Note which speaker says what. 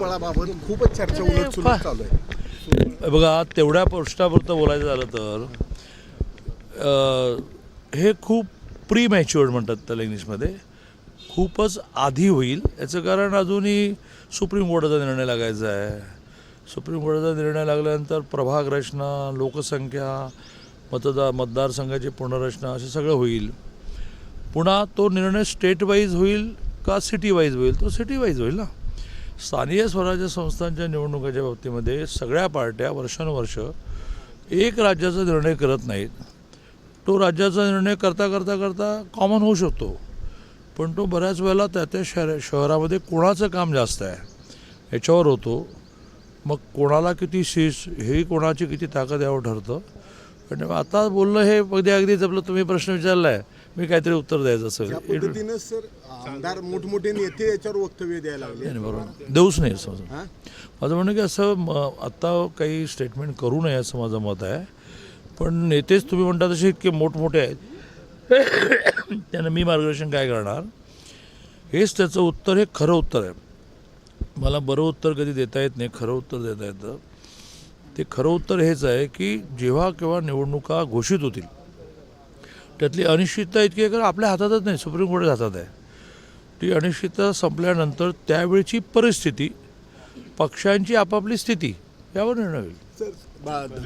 Speaker 1: बळाबाबत खूपच चर्चा उलट चालू आहे.
Speaker 2: बघा तेवढ्या प्रश्नापुरतं बोलायचं झालं तर अं, हे खूप प्री मॅच्युअर्ड म्हणतात त्याला इंग्लिशमध्ये. खूपच आधी होईल. याचं कारण अजूनही सुप्रीम कोर्टाचा निर्णय लागायचा आहे. सुप्रीम कोर्टाचा निर्णय लागल्यानंतर प्रभाग रचना लोकसंख्या मतदार मतदारसंघाची पुनर्रचना असं सगळं होईल. पुन्हा तो निर्णय स्टेट वाईज होईल का सिटी वाईज होईल? तो सिटी वाईज होईल ना. स्थानीय स्वराज्य संस्थांच्या निवडणुकाच्या बाबतीमध्ये सगळ्या पार्ट्या वर्षानुवर्ष एक राज्याचा निर्णय करत नाहीत. तो राज्याचा निर्णय करता करता करता कॉमन होऊ शकतो. पण तो बऱ्याच वेळेला त्या त्या शहर शहरामध्ये कोणाचं काम जास्त आहे याच्यावर होतो. मग कोणाला किती शीस ही कोणाची किती ताकद यावर ठरतं? आणि आता बोलणं हे अगदी अगदीच आपलं तुम्ही प्रश्न विचारला आहे मी काहीतरी उत्तर द्यायचं असेल.
Speaker 1: पद्धतीनं सर आमदार मोठमोठे नेते याच्यावर वक्तव्य द्यायला लागले.
Speaker 2: बरोबर. देऊच नाही समजा
Speaker 1: हा?
Speaker 2: माझं म्हणणं की असं आत्ता काही स्टेटमेंट करू नये असं माझं मत आहे. पण नेतेच तुम्ही म्हणता तसे इतके मोठमोठे आहेत. त्यांना मी मार्गदर्शन काय करणार? हेच त्याचं उत्तर हे खरं उत्तर आहे. मला बरं उत्तर कधी देता येत नाही खरं उत्तर देता येतं. ते खरं उत्तर हेच आहे की जेव्हा केव्हा निवडणुका घोषित होतील त्यातली अनिश्चितता इतकी आहे कारण आपल्या हातातच नाही सुप्रीम कोर्टाच्या हातात आहे. ती अनिश्चितता संपल्यानंतर त्यावेळची परिस्थिती पक्षांची आपापली स्थिती यावर निर्णय होईल.